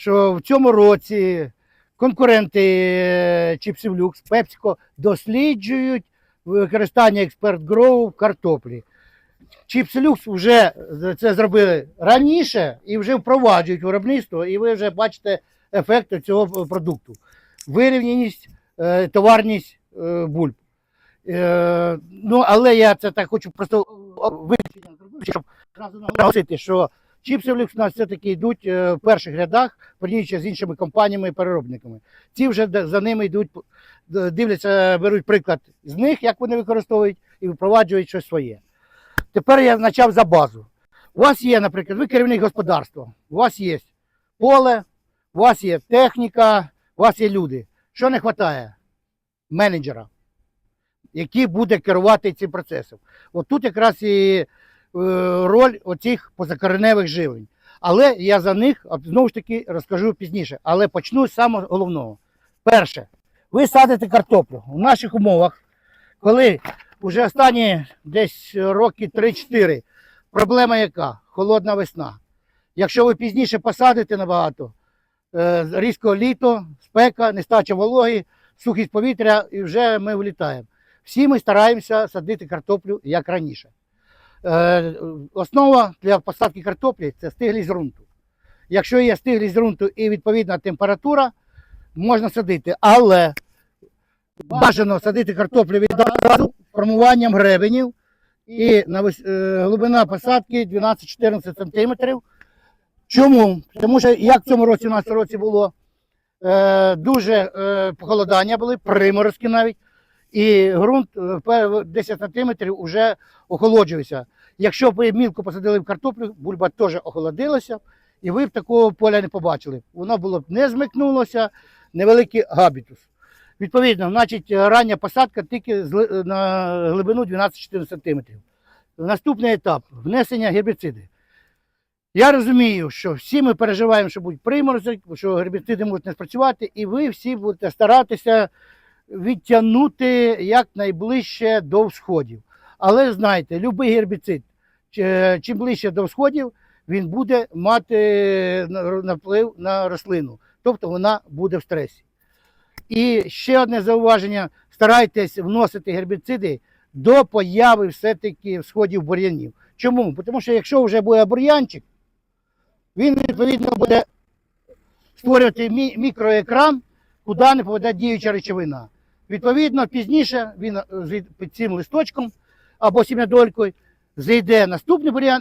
що в цьому році конкуренти е, Чіпсів Люкс, Пепсико досліджують використання експерт Гроу в картоплі. Чіпси Люкс вже це зробили раніше і вже впроваджують виробництво, і ви вже бачите ефект цього продукту. Вирівняність, е, товарність е, бульб. Ну, але я це так хочу просто зробити, щоб одразу наголосити, що чіпси Люкс у нас все-таки йдуть е, в перших рядах, порівнюючи з іншими компаніями і переробниками. Ці вже за ними йдуть, дивляться, беруть приклад з них, як вони використовують, і впроваджують щось своє. Тепер я почав за базу. У вас є, наприклад, ви керівник господарства, у вас є поле, у вас є техніка, у вас є люди. Що не вистачає? Менеджера, який буде керувати цим процесом. От тут якраз і роль оцих позакореневих живлень. Але я за них знову ж таки розкажу пізніше. Але почну з самого головного. Перше, ви садите картоплю в наших умовах, коли вже останні десь роки 3-4, проблема яка? Холодна весна. Якщо ви пізніше посадите набагато, е, різко літо, спека, нестача вологи, сухість повітря, і вже ми влітаємо. Всі ми стараємося садити картоплю як раніше. Е, Основа для посадки картоплі це стиглість ґрунту. Якщо є стиглість ґрунту і відповідна температура, можна садити. Але бажано садити картоплю відразу формуванням гребенів і е, глибина посадки 12-14 см. Чому? Тому що як в цьому році у нас році було е, дуже похолодання були, приморозки навіть, і ґрунт е, 10 см вже охолоджувався. Якщо б ви мілко посадили в картоплю, бульба теж охолодилася, і ви б такого поля не побачили. Воно було б не змикнулося, невеликий габітус. Відповідно, значить, рання посадка тільки на глибину 12-14 см. Наступний етап внесення гербіциди. Я розумію, що всі ми переживаємо, що будуть приморозок, що гербіциди можуть не спрацювати, і ви всі будете старатися відтягнути якнайближче до всходів. Але знайте, будь-який гербіцид, чим ближче до всходів, він буде мати на- на вплив на рослину. Тобто вона буде в стресі. І ще одне зауваження: старайтесь вносити гербіциди до появи все-таки всходів бур'янів. Чому? Тому що якщо вже буде бур'янчик, він відповідно буде створювати мікроекран, куди не попаде діюча речовина. Відповідно, пізніше він е, під цим листочком або сім'ядолькою зайде наступний бур'ян